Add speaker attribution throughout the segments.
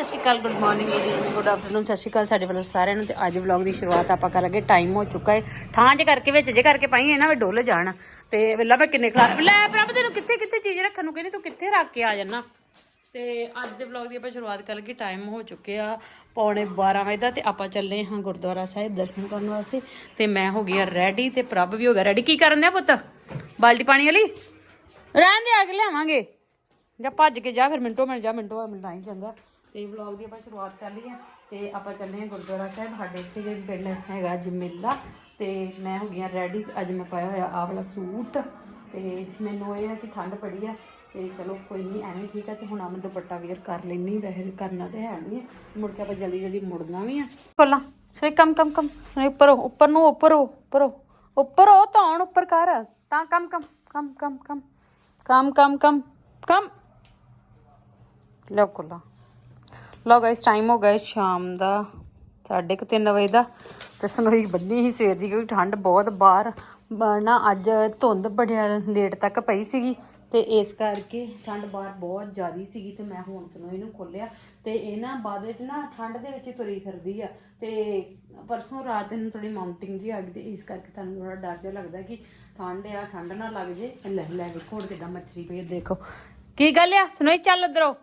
Speaker 1: ਸਤਿ ਸ਼੍ਰੀ ਅਕਾਲ good morning good evening good afternoon ਸਤਿ ਸ਼੍ਰੀ ਅਕਾਲ ਸਾਡੇ ਵੱਲੋਂ ਸਾਰਿਆਂ ਨੂੰ ਤੇ ਅੱਜ ਵਲੌਗ ਦੀ ਸ਼ੁਰੂਆਤ ਆਪਾਂ ਕਰਾਂਗੇ ਟਾਈਮ ਹੋ ਚੁੱਕਾ ਹੈ ਠਾਂ ਜੇ ਕਰਕੇ ਵਿੱਚ ਜੇ ਕਰਕੇ ਪਾਈ ਹੈ ਨਾ, ਵੀ ਡੁੱਲ ਜਾਣ। ਤੇ ਵੇਲਾ ਮੈਂ ਕਿੰਨੇ ਖਲਾ ਲੈ ਪ੍ਰਭ, ਤੈਨੂੰ ਕਿੱਥੇ ਕਿੱਥੇ ਚੀਜ਼ ਰੱਖਣ ਨੂੰ ਕਹਿੰਦੀ, ਤੂੰ ਕਿੱਥੇ ਰੱਖ ਕੇ ਆ ਜਾਣਾ ਤੇ ਅੱਜ ਦੇ ਵਲੌਗ ਦੀ ਆਪਾਂ ਸ਼ੁਰੂਆਤ ਕਰ ਲਈਏ ਟਾਈਮ ਹੋ ਚੁੱਕਿਆ ਪੌਣੇ 12 ਵਜੇ ਦਾ ਤੇ ਆਪਾਂ ਚੱਲੇ ਹਾਂ ਗੁਰਦੁਆਰਾ ਸਾਹਿਬ ਦਰਸ਼ਨ ਕਰਨ ਵਾਸਤੇ। ਤੇ ਮੈਂ ਹੋ ਗਈ ਆ ਰੈਡੀ ਤੇ ਪ੍ਰਭ ਵੀ ਹੋ ਗਿਆ। ਰੈਡੀ ਕੀ ਕਰਨ ਦਿਆ ਪੁੱਤ? ਬਾਲਟੀ ਪਾਣੀ ਵਾਲੀ? ਰਹਿਣ ਦੇ, ਆ ਕੇ ਲਿਆਵਾਂਗੇ। ਜਾਂ ਭੱਜ ਕੇ ਜਾ, ਫਿਰ ਮਿੰਟੋ ਮਿੰਟ, ਜਾ ਮਿੰਟੋ, ਮਿੰਟ ਆਈ ਚੰਗਾ। ਤੇ ਵਲੌਗ ਦੀ ਆਪਾਂ ਸ਼ੁਰੂਆਤ ਕਰ ਲਈ ਹੈ ਤੇ ਆਪਾਂ ਚੱਲੇ ਹਾਂ ਗੁਰਦੁਆਰਾ ਸਾਹਿਬ। ਸਾਡੇ ਇੱਥੇ ਜਿਹੜੇ ਪਿੰਡ ਹੈਗਾ ਜਮੇਲਾ ਤੇ ਮੈਂ ਹੋ ਗਈ ਰੈਡੀ ਅੱਜ ਮੈਂ ਪਾਇਆ ਹੋਇਆ ਆਹ ਵਾਲਾ ਸੂਟ ਤੇ ਮੈਨੂੰ ਇਹ ਹੈ ਕਿ ਠੰਡ ਬੜੀ ਆ ਤੇ ਚਲੋ ਕੋਈ ਨਹੀਂ, ਐਵੇਂ ਠੀਕ ਹੈ ਤੇ ਹੁਣ ਆ ਮੈਂ ਦੁਪੱਟਾ ਵੀਅਰ ਕਰ ਲੈਣੀ ਵੈਸੇ ਕਰਨਾ ਤੇ ਹੈ ਨਹੀਂ ਹੈ। ਮੁੜ ਕੇ ਆਪਾਂ ਜਲਦੀ ਜਲਦੀ ਮੁੜਨਾ ਵੀ ਆ। ਕੋਲਾ ਸਰੇ ਕਮ ਕਮ ਕਮ ਸਰੇ ਉੱਪਰ ਉੱਪਰ ਨੂੰ ਉੱਪਰ ਹੋ ਉੱਪਰ ਹੋ ਉੱਪਰ ਹੋ ਧੌਣ ਉੱਪਰ ਕਰ, ਤਾਂ ਕਮ ਕਮ ਕਮ ਕਮ ਕਮ ਕਮ ਕਮ ਕਮ ਕਮ। ਲਓ ਕੋਲਾ ਲਓ ਗਾਇਸ ਟਾਈਮ ਹੋ ਗਿਆ ਸ਼ਾਮ ਦਾ 3:30 ਵਜੇ ਦਾ। ਤੇ ਸਨੋਈ ਬੰਨੀ ਹੀ ਸਵੇਰ ਦੀ ਕਿਉਂਕਿ ਠੰਡ ਬਹੁਤ, ਬਾਹਰ ਨਾ ਅੱਜ ਧੁੰਦ ਬੜਿਆ ਲੇਟ ਤੱਕ ਪਈ ਸੀਗੀ। ਤੇ ਇਸ ਕਰਕੇ ਠੰਡ ਬਾਹਰ ਬਹੁਤ ਜ਼ਿਆਦੀ ਸੀਗੀ ਤੇ ਮੈਂ ਹੁਣ ਸਨੋਈ ਨੂੰ ਖੋਲਿਆ ਤੇ ਇਹ ਨਾ ਬਾਅਦ ਵਿੱਚ ਨਾ ਠੰਡ ਦੇ ਵਿੱਚ ਹੀ ਤੁਰੀ ਫਿਰਦੀ ਆ। ਤੇ ਪਰਸੋਂ ਰਾਤ ਨੂੰ ਥੋੜੀ ਮਾਊਂਟਿੰਗ ਜੀ ਆ ਗਈ ਤੇ ਇਸ ਕਰਕੇ ਤੁਹਾਨੂੰ ਥੋੜਾ ਡਰ ਜਿਹਾ ਲੱਗਦਾ ਕਿ ਠੰਡ ਆ, ਠੰਡ ਨਾ ਲੱਗ ਜੇ। ਲੈ ਲੈ ਵੇਖੋ ਹੁਣ ਕਿਦਾਂ ਮੱਛਰੀ ਪਈ ਦੇਖੋ। ਕੀ ਗੱਲ ਆ? ਸਨੋਈ ਚੱਲ ਇਧਰੋਂ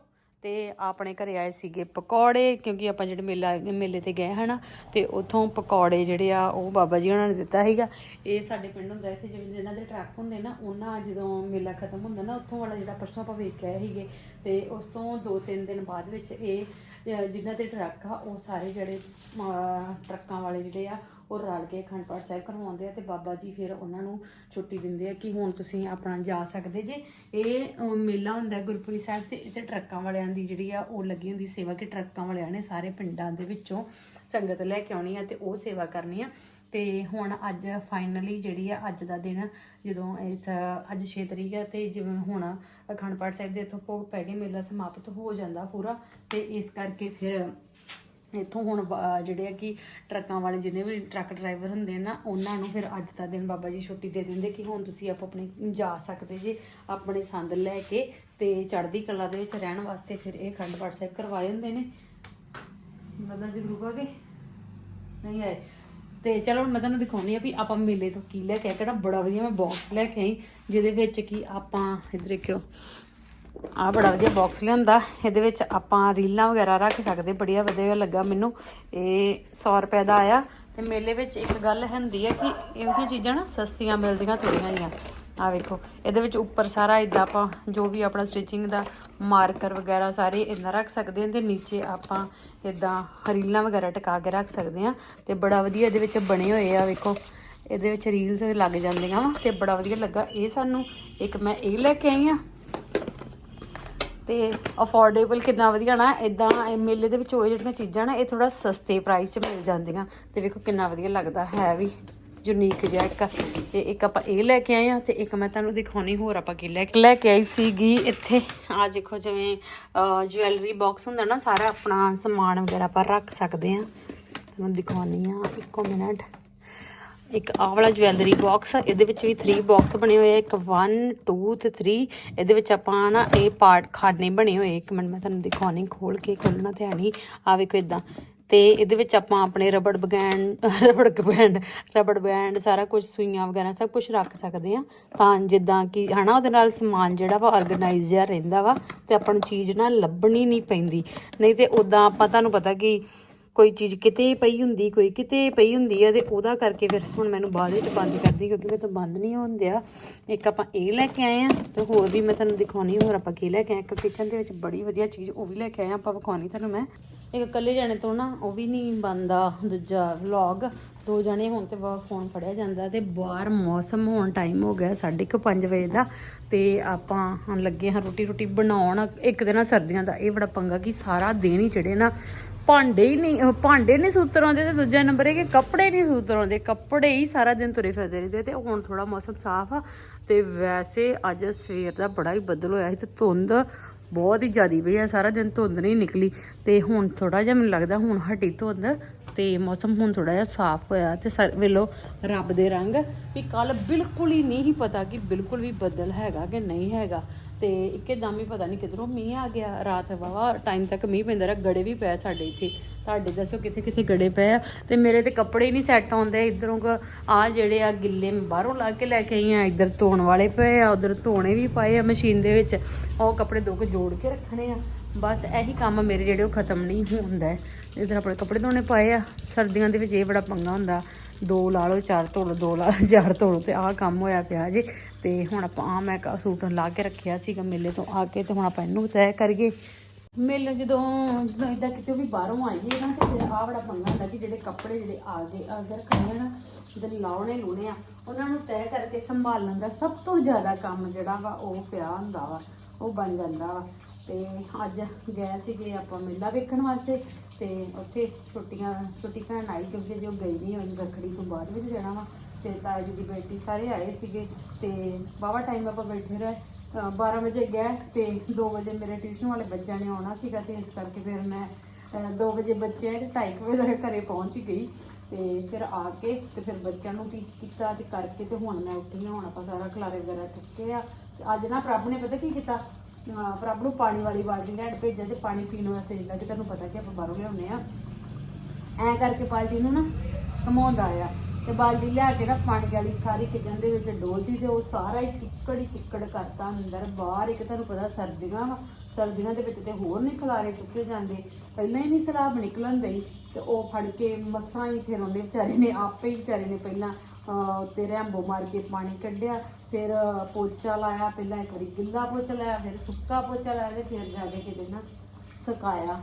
Speaker 1: ਤੇ ਆਪਣੇ ਘਰੇ ਆਏ ਸੀਗੇ ਪਕੌੜੇ, ਕਿਉਂਕਿ ਆਪਾਂ ਜਿਹੜੇ ਮੇਲਾ, ਮੇਲੇ ਤੇ ਗਏ ਹਨਾ, ਤੇ ਉਥੋਂ ਪਕੌੜੇ ਜਿਹੜੇ ਆ, ਉਹ ਬਾਬਾ ਜੀ ਉਹਨਾਂ ਨੇ ਦਿੱਤਾ ਸੀਗਾ। ਇਹ ਸਾਡੇ ਪਿੰਡ ਹੁੰਦਾ ਇੱਥੇ, ਜਿਵੇਂ ਜਿਹਨਾਂ ਦੇ ਟਰੱਕ ਹੁੰਦੇ ਨਾ, ਉਹਨਾਂ ਜਦੋਂ ਮੇਲਾ ਖਤਮ ਹੁੰਦਾ ਨਾ, ਉੱਥੋਂ ਵਾਲਾ ਜਿਹੜਾ ਪਰਸੋਂ ਆਪਾਂ ਵੇਖ ਕੇ ਆਏ ਸੀਗੇ, ਤੇ ਉਸ ਤੋਂ 2-3 ਦਿਨ ਬਾਅਦ ਵਿੱਚ ਇਹ ਅਹ ਜਿਨ੍ਹਾਂ ਦੇ ਟਰੱਕ ਆ, ਉਹ ਸਾਰੇ ਜਿਹੜੇ ਟਰੱਕਾਂ ਵਾਲੇ ਜਿਹੜੇ ਆ ਉਹ ਰਲ ਕੇ ਅਖੰਡ ਪਾਠ ਸਾਹਿਬ ਕਰਵਾਉਂਦੇ ਆ ਤੇ ਬਾਬਾ ਜੀ ਫਿਰ ਉਹਨਾਂ ਨੂੰ ਛੁੱਟੀ ਦਿੰਦੇ ਆ ਕਿ ਹੁਣ ਤੁਸੀਂ ਆਪਣਾ ਜਾ ਸਕਦੇ ਜੇ। ਇਹ ਅਹ, ਮੇਲਾ ਹੁੰਦਾ ਗੁਰਪੁਰੀ ਸਾਹਿਬ ਤੇ ਇੱਥੇ ਟਰੱਕਾਂ ਵਾਲਿਆਂ ਦੀ ਜਿਹੜੀ ਆ ਉਹ ਲੱਗੀ ਹੁੰਦੀ ਸੇਵਾ ਕਿ ਟਰੱਕਾਂ ਵਾਲਿਆਂ ਨੇ ਸਾਰੇ ਪਿੰਡਾਂ ਦੇ ਵਿੱਚੋਂ ਸੰਗਤ ਲੈ ਕੇ ਆਉਣੀ ਆ ਤੇ ਉਹ ਸੇਵਾ ਕਰਨੀ ਆ। ਤੇ ਹੁਣ ਅੱਜ ਫਾਈਨਲੀ ਜਿਹੜੀ ਆ ਅੱਜ ਦਾ ਦਿਨ ਜਦੋਂ ਇਸ ਅੱਜ 6 ਤਰੀਕ ਹੈ ਤੇ ਜਿਵੇਂ ਹੁਣ ਅਖੰਡ ਪਾਠ ਸਾਹਿਬ ਦੇ ਇੱਥੋਂ ਭੋਗ ਪੈ ਕੇ ਮੇਲਾ ਸਮਾਪਤ ਹੋ ਜਾਂਦਾ ਪੂਰਾ ਤੇ ਇਸ ਕਰਕੇ ਫਿਰ ਇੱਥੋਂ ਹੁਣ ਬ- ਜਿਹੜੇ ਆ ਕਿ ਟਰੱਕਾਂ ਵਾਲੇ ਜਿੰਨੇ ਵੀ ਟਰੱਕ ਡਰਾਈਵਰ ਹੁੰਦੇ ਆ ਨਾ, ਉਹਨਾਂ ਨੂੰ ਫਿਰ ਅੱਜ ਦਾ ਦਿਨ ਬਾਬਾ ਜੀ ਛੁੱਟੀ ਦੇ ਦਿੰਦੇ ਕਿ ਹੁਣ ਤੁਸੀਂ ਆਪ ਆਪਣੇ ਜਾ ਸਕਦੇ ਜੇ, ਆਪਣੇ ਸੰਦ ਲੈ ਕੇ ਤੇ ਚੜ੍ਹਦੀ ਕਲਾ ਦੇ ਵਿੱਚ ਰਹਿਣ ਵਾਸਤੇ ਫਿਰ ਇਹ ਅਖੰਡ ਪਾਠ ਸਾਹਿਬ ਕਰਵਾਏ ਹੁੰਦੇ ਨੇ। ਮਦਨ ਜੀ ਗਰੂਪ ਆ ਗਏ? ਨਹੀਂ ਆਏ। ਤੇ ਚਲੋ ਹੁਣ ਮੈਂ ਤੁਹਾਨੂੰ ਦਿਖਾਉਣੀ ਆ ਵੀ ਆਪਾਂ ਮੇਲੇ ਤੋਂ ਕੀ ਲੈ ਕੇ ਆਏ, ਕਿਹੜਾ ਬੜਾ ਵਧੀਆ ਮੈਂ ਬਾਕਸ ਲੈ ਕੇ ਆਈ, ਜਿਹਦੇ ਵਿੱਚ ਕੀ ਆਪਾਂ, ਇਧਰ ਦੇਖਿਓ। ਆ ਬੜਾ ਵਧੀਆ ਬਾਕਸ ਲਿਆਂਦਾ। ਇਹਦੇ ਵਿੱਚ ਆਪਾਂ ਰੀਲਾਂ ਵਗੈਰਾ ਰੱਖ ਸਕਦੇ, ਬੜੀਆ ਵਧੀਆ ਲੱਗਾ ਮੈਨੂੰ। ਇਹ 100 ਰੁਪਏ ਦਾ ਆਇਆ। ਤੇ ਮੇਲੇ ਵਿੱਚ ਇੱਕ ਗੱਲ ਹੁੰਦੀ ਹੈ ਕਿ ਇਹੋ ਚੀਜ਼ਾਂ ਨਾ ਸਸਤੀਆਂ ਮਿਲਦੀਆਂ ਥੋੜੀਆਂ ਜੀਆਂ ਆ ਵੇਖੋ, ਇਹਦੇ ਵਿੱਚ ਉੱਪਰ ਸਾਰਾ ਇਦਾਂ ਆਪਾਂ ਜੋ ਵੀ ਆਪਣਾ ਸਟਿਚਿੰਗ ਦਾ ਮਾਰਕਰ ਵਗੈਰਾ ਸਾਰੇ ਇਦਾਂ ਰੱਖ ਸਕਦੇ ਹਾਂ ਤੇ ਨੀਚੇ ਆਪਾਂ ਇਦਾਂ ਰੀਲਾਂ ਵਗੈਰਾ ਟਿਕਾ ਕੇ ਰੱਖ ਸਕਦੇ ਹਾਂ। ਤੇ ਬੜਾ ਵਧੀਆ ਇਹਦੇ ਵਿੱਚ ਬਣੇ ਹੋਏ ਆ ਵੇਖੋ। ਇਹਦੇ ਵਿੱਚ ਰੀਲਸ ਲੱਗ ਜਾਂਦੀਆਂ ਵਾ ਤੇ ਬੜਾ ਵਧੀਆ ਲੱਗਾ। ਇਹ ਸਾਨੂੰ ਇੱਕ ਮੈਂ ਇਹ ਲੈ ਕੇ ਆਈ ਆ ਤੇ ਅਫੋਰਡੇਬਲ ਕਿੰਨਾ ਵਧੀਆ ਨਾ ਇਦਾਂ ਇਹ ਮੇਲੇ ਦੇ ਵਿੱਚ ਉਹ ਜਿਹੜੀਆਂ ਚੀਜ਼ਾਂ ਨਾ, ਇਹ ਥੋੜਾ ਸਸਤੇ ਪ੍ਰਾਈਸ 'ਚ ਮਿਲ ਜਾਂਦੀਆਂ। ਤੇ ਵੇਖੋ ਕਿੰਨਾ ਵਧੀਆ ਲੱਗਦਾ, ਹੈ ਵੀ ਯੂਨੀਕ ਜਿਹਾ ਇੱਕ। ਤੇ ਇੱਕ ਆਪਾਂ ਇਹ ਲੈ ਕੇ ਆਏ ਆ ਤੇ ਇੱਕ ਮੈਂ ਤੁਹਾਨੂੰ ਦਿਖਾਉਣੀ, ਹੋਰ ਆਪਾਂ ਕੀ ਲੈ ਕੇ ਲੈ ਕੇ ਆਈ ਸੀਗੀ ਇੱਥੇ। ਆ ਦੇਖੋ ਜਿਵੇਂ ਜੁਐਲਰੀ ਬਾਕਸ ਹੁੰਦਾ ਨਾ, ਸਾਰਾ ਆਪਣਾ ਸਮਾਨ ਵਗੈਰਾ ਆਪਾਂ ਰੱਖ ਸਕਦੇ ਆ ਤੁਹਾਨੂੰ ਦਿਖਾਉਣੀ ਆ ਇੱਕੋ ਮਿੰਟ। ਇੱਕ ਆਹ ਵਾਲਾ ਜਵੈਲਰੀ ਬਾਕਸ ਆ, ਇਹਦੇ ਵਿੱਚ ਵੀ 3 ਬਾਕਸ ਬਣੇ ਹੋਏ ਆ, ਇੱਕ 1 2 ਤੇ 3 ਇਹਦੇ ਵਿੱਚ ਆਪਾਂ ਨਾ ਇਹ ਪਾਰਟ ਖਾਨੇ ਬਣੇ ਹੋਏ ਇੱਕ ਮਿੰਟ, ਮੈਂ ਤੁਹਾਨੂੰ ਦਿਖਾਉਣੀ, ਖੋਲ ਕੇ ਖੋਲਣਾ ਤੇ ਨਹੀਂ। ਆ ਵੇਖੋ ਇਦਾਂ ਤੇ ਇਹਦੇ ਵਿੱਚ ਆਪਾਂ ਆਪਣੇ rubber band rubber band rubber band ਸਾਰਾ ਕੁਝ ਸੂਈਆਂ ਵਗੈਰਾ ਸਭ ਕੁਝ ਰੱਖ ਸਕਦੇ ਆ। ਤਾਂ ਜਿੱਦਾਂ ਕਿ, ਹਨਾ, ਉਹਦੇ ਨਾਲ ਸਮਾਨ ਜਿਹੜਾ ਵਾ ਆਰਗੇਨਾਈਜ਼ ਜਿਹਾ ਰਹਿੰਦਾ ਵਾ ਤੇ ਆਪਾਂ ਨੂੰ ਚੀਜ਼ ਨਾ ਲੱਭਣੀ ਨਹੀਂ ਪੈਂਦੀ। ਨਹੀਂ ਤੇ ਉਦਾਂ ਆਪਾਂ, ਤੁਹਾਨੂੰ ਪਤਾ ਕਿ ਕੋਈ ਚੀਜ਼ ਕਿਤੇ ਪਈ ਹੁੰਦੀ, ਕੋਈ ਕਿਤੇ ਪਈ ਹੁੰਦੀ ਆ, ਤੇ ਉਹਦਾ ਕਰਕੇ ਫਿਰ ਹੁਣ ਮੈਨੂੰ ਬਾਅਦ ਵਿੱਚ ਬੰਦ ਕਰਦੀ ਕਿਉਂਕਿ ਮੇਰੇ ਤੋਂ ਬੰਦ ਨਹੀਂ ਹੁੰਦਿਆ ਇੱਕ ਆਪਾਂ ਇਹ ਲੈ ਕੇ ਆਏ ਆ, ਤੇ ਹੋਰ ਵੀ ਮੈਂ ਤੁਹਾਨੂੰ ਦਿਖਾਉਣੀ, ਹੋਰ ਆਪਾਂ ਕੀ ਲੈ ਕੇ ਆਏ, ਇੱਕ ਕਿਚਨ ਦੇ ਵਿੱਚ ਬੜੀ ਵਧੀਆ ਚੀਜ਼, ਉਹ ਵੀ ਲੈ ਕੇ ਆਏ ਆ, ਆਪਾਂ ਵਿਖਾਉਣੀ ਤੁਹਾਨੂੰ ਮੈਂ। ਇੱਕ ਇਕੱਲੇ ਜਾਣੇ ਤੋਂ ਨਾ, ਉਹ ਵੀ ਨਹੀਂ ਬੰਦਾ ਦੂਜਾ ਵਲੌਗ ਦੋ ਜਣੇ ਹੋਣ ਤੇ ਬਾਅਦ ਫੋਨ ਫੜਿਆ ਜਾਂਦਾ, ਤੇ ਬਾਹਰ ਮੌਸਮ ਹੋਣ ਟਾਈਮ ਹੋ ਗਿਆ 5:30 ਵਜੇ ਦਾ, ਤੇ ਆਪਾਂ ਹੁਣ ਲੱਗੇ ਹਾਂ ਰੋਟੀ ਰੋਟੀ ਬਣਾਉਣ, ਇੱਕ ਦਿਨ ਸਰਦੀਆਂ ਦਾ, ਇਹ ਬੜਾ ਪੰਗਾ ਕਿ ਸਾਰਾ ਦਿਨ ਹੀ ਚੜੇ ਨਾ ਭਾਂਡੇ ਹੀ ਨਹੀਂ ਭਾਂਡੇ ਨਹੀਂ ਸੂਤਰ ਆਉਂਦੇ ਤੇ ਦੂਜਾ ਨੰਬਰ ਇਹ ਕਿ ਕੱਪੜੇ ਨਹੀਂ ਸੂਤਰ ਆਉਂਦੇ ਕੱਪੜੇ ਹੀ ਸਾਰਾ ਦਿਨ ਤੁਰੇ ਫਿਰਦੇ ਰਹਿੰਦੇ ਤੇ ਹੁਣ ਥੋੜਾ ਮੌਸਮ ਸਾਫ਼ ਆ ਤੇ ਵੈਸੇ ਅੱਜ ਸਵੇਰ ਦਾ ਬੜਾ ਹੀ ਬੱਦਲ ਹੋਇਆ ਸੀ ਤੇ ਧੁੰਦ ਬਹੁਤ ਹੀ ਜ਼ਿਆਦੀ ਪਈ ਆ, ਸਾਰਾ ਦਿਨ ਧੁੰਦ ਨਹੀਂ ਨਿਕਲੀ ਤੇ ਹੁਣ ਥੋੜਾ ਜਿਹਾ ਮੈਨੂੰ ਲੱਗਦਾ ਹੁਣ ਹਟੀ ਧੁੰਦ ਤੇ ਮੌਸਮ ਹੁਣ ਥੋੜਾ ਜਿਹਾ ਸਾਫ਼ ਹੋਇਆ ਤੇ ਸਰ ਵੇਲੋ ਰੱਬ ਦੇ ਰੰਗ ਵੀ ਕੱਲ ਬਿਲਕੁਲ ਹੀ ਨਹੀਂ ਸੀ ਪਤਾ ਕਿ ਬਿਲਕੁਲ ਵੀ ਬੱਦਲ ਹੈਗਾ ਕਿ ਨਹੀਂ ਹੈਗਾ। ਤੇ ਇੱਕਦਮ ਹੀ ਪਤਾ ਨਹੀਂ ਕਿਧਰੋਂ ਮੀਂਹ ਆ ਗਿਆ, ਰਾਤ ਵਾਵਾ ਟਾਈਮ ਤੱਕ ਮੀਂਹ ਪੈਂਦਾ ਰਿਹਾ, ਗੜੇ ਵੀ ਪਏ ਸਾਡੇ ਇੱਥੇ। ਤੁਹਾਡੇ ਦੱਸੋ ਕਿੱਥੇ ਕਿੱਥੇ ਗੜੇ ਪਏ ਆ? ਤੇ ਮੇਰੇ ਤੇ ਕੱਪੜੇ ਹੀ ਨਹੀਂ ਸੈੱਟ ਆਉਂਦੇ, ਇਧਰੋਂ ਆ ਜਿਹੜੇ ਆ ਗਿੱਲੇ ਮੈਂ ਬਾਹਰੋਂ ਲਾ ਕੇ ਲੈ ਕੇ ਆਈ ਆ, ਇੱਧਰ ਧੋਣ ਵਾਲੇ ਪਏ ਆ, ਉਧਰ ਧੋਣੇ ਵੀ ਪਏ ਆ ਮਸ਼ੀਨ ਦੇ ਵਿੱਚ। ਉਹ ਕੱਪੜੇ ਦੋ ਕੇ ਜੋੜ ਕੇ ਰੱਖਣੇ ਆ। ਬਸ ਇਹੀ ਕੰਮ ਮੇਰੇ ਜਿਹੜੇ ਉਹ ਖਤਮ ਨਹੀਂ ਹੁੰਦਾ। ਇਧਰ ਆਪਣੇ ਕੱਪੜੇ ਧੋਣੇ ਪਏ ਆ। ਸਰਦੀਆਂ ਦੇ ਵਿੱਚ ਇਹ ਬੜਾ ਪੰਗਾ ਹੁੰਦਾ। ਦੋ ਲਾ ਲਓ, ਚਾਰ ਧੋ ਲਓ, ਦੋ ਲਾ ਲਓ, ਚਾਰ ਧੋ ਲਓ ਤੇ ਆਹ ਕੰਮ ਹੋਇਆ ਪਿਆ ਜੀ। ਤੇ ਹੁਣ ਆਪਾਂ ਆਹ ਮੈਂ ਸੂਟ ਲਾ ਕੇ ਰੱਖਿਆ ਸੀਗਾ ਮੇਲੇ ਤੋਂ ਆ ਕੇ ਤੇ ਹੁਣ ਆਪਾਂ ਇਹਨੂੰ ਤੈਅ ਕਰੀਏ। ਮੇਲੇ ਜਦੋਂ ਜਦੋਂ ਇਦਾਂ ਕਿਤੇ ਵੀ ਬਾਹਰੋਂ ਆਈਏ ਨਾ ਤੇ ਫਿਰ ਆਹ ਬੜਾ ਪੰਗਾ ਹੁੰਦਾ ਕਿ ਜਿਹੜੇ ਕੱਪੜੇ ਜਿਹੜੇ ਆ ਜੇ ਅਗਰ ਖੜੇ ਨਾ ਜਿਹੜੇ ਲਾਉਣੇ ਲੂਣੇ ਆ, ਉਹਨਾਂ ਨੂੰ ਤੈਅ ਕਰਕੇ ਸੰਭਾਲਣ ਦਾ ਸਭ ਤੋਂ ਜ਼ਿਆਦਾ ਕੰਮ ਜਿਹੜਾ ਵਾ ਉਹ ਪਿਆ ਹੁੰਦਾ ਵਾ, ਉਹ ਬਣ ਜਾਂਦਾ ਵਾ। ਤੇ ਅੱਜ ਗਏ ਸੀਗੇ ਆਪਾਂ ਮੇਲਾ ਵੇਖਣ ਵਾਸਤੇ ਤੇ ਉੱਥੇ ਛੁੱਟੀਆਂ, ਛੁੱਟੀ ਭੈਣ ਆਈ ਕਿਉਂਕਿ ਜੋ ਗਈ ਨਹੀਂ ਹੋਈ, ਰੱਖੜੀ ਤੋਂ ਬਾਅਦ ਵਿੱਚ ਜਾਣਾ ਵਾ। ਤੇ ਤਾਇਆ ਜੀ ਦੀ ਬੇਟੀ ਸਾਰੇ ਆਏ ਸੀਗੇ ਤੇ ਬਾਵਾ ਟਾਈਮ ਆਪਾਂ ਬੈਠੇ ਰਹੇ। ਅ, 12 ਵਜੇ ਗਏ ਤੇ 2 ਵਜੇ ਮੇਰੇ ਟਿਊਸ਼ਨ ਵਾਲੇ ਬੱਚਿਆਂ ਨੇ ਆਉਣਾ ਸੀਗਾ ਤੇ ਇਸ ਕਰਕੇ ਫਿਰ ਮੈਂ 2 ਵਜੇ ਬੱਚੇ ਆਏ ਤੇ 2:30 ਵਜੇ ਤੱਕ ਘਰੇ ਪਹੁੰਚ ਗਈ ਤੇ ਫਿਰ ਆ ਕੇ ਤੇ ਫਿਰ ਬੱਚਿਆਂ ਨੂੰ ਕੀ ਕੀਤਾ ਤੇ ਕਰਕੇ ਤੇ ਹੁਣ ਮੈਂ ਉੱਠੀ ਹਾਂ ਹੁਣ ਆਪਾਂ ਸਾਰਾ ਖਲਾਰੇ ਵਗੈਰਾ ਚੁੱਕੇ ਆ। ਤੇ ਅੱਜ ਨਾ ਪ੍ਰਭ ਨੇ ਪਤਾ ਕੀ ਕੀਤਾ? ਅਹ ਪ੍ਰਭ ਨੂੰ ਪਾਣੀ ਵਾਲੀ ਬਾਲਟੀ ਲੈਣ ਭੇਜਿਆ ਤੇ ਪਾਣੀ ਪੀਣ ਵਾਸਤੇ ਜਿੱਦਾਂ ਤੁਹਾਨੂੰ ਪਤਾ ਕਿ ਆਪਾਂ ਬਾਹਰੋਂ ਲਿਆਉਂਦੇ ਆ। ਐ ਕਰਕੇ ਬਾਲਟੀ ਨੂੰ ਨਾ ਘਮਾਉਂਦਾ ਆ ਤੇ ਬਾਲਟੀ ਲਿਆ ਕੇ ਨਾ ਪਾਣੀ ਵਾਲੀ ਸਾਰੀ ਕਿਚਨ ਦੇ ਵਿੱਚ ਡੋਲਦੀ ਤੇ ਉਹ ਸਾਰਾ ਹੀ ਚਿੱਕੜ ਹੀ ਚਿੱਕੜ ਕਰਤਾ ਅੰਦਰ ਬਾਹਰ ਇੱਕ ਤੁਹਾਨੂੰ ਪਤਾ ਸਰਦੀਆਂ ਵਾ ਸਰਦੀਆਂ ਦੇ ਵਿੱਚ ਤੇ ਹੋਰ ਨਹੀਂ ਖਲਾਰੇ ਚੁੱਕੇ ਜਾਂਦੇ ਪਹਿਲਾਂ ਹੀ ਨਹੀਂ ਸਰਾਬ ਨਿਕਲਣ ਦੇ ਤੇ ਉਹ ਫੜ ਕੇ ਮਸਾਂ ਹੀ ਫਿਰ ਉਹਨੇ ਵਿਚਾਰੇ ਨੇ ਆਪੇ ਹੀ ਵਿਚਾਰੇ ਨੇ ਪਹਿਲਾਂ ਅਹ, ਉੱਤੇ ਰੈਂਬੋ ਮਾਰ ਕੇ ਪਾਣੀ ਕੱਢਿਆ ਫਿਰ ਪੋਚਾ ਲਾਇਆ ਪਹਿਲਾਂ ਇੱਕ ਵਾਰੀ ਗਿੱਲਾ ਪੋਚਾ ਲਾਇਆ ਫਿਰ ਸੁੱਕਾ ਪੋਚਾ ਲਾਇਆ ਤੇ ਫਿਰ ਜਾ ਕੇ ਕਿਤੇ ਨਾ ਸੁਕਾਇਆ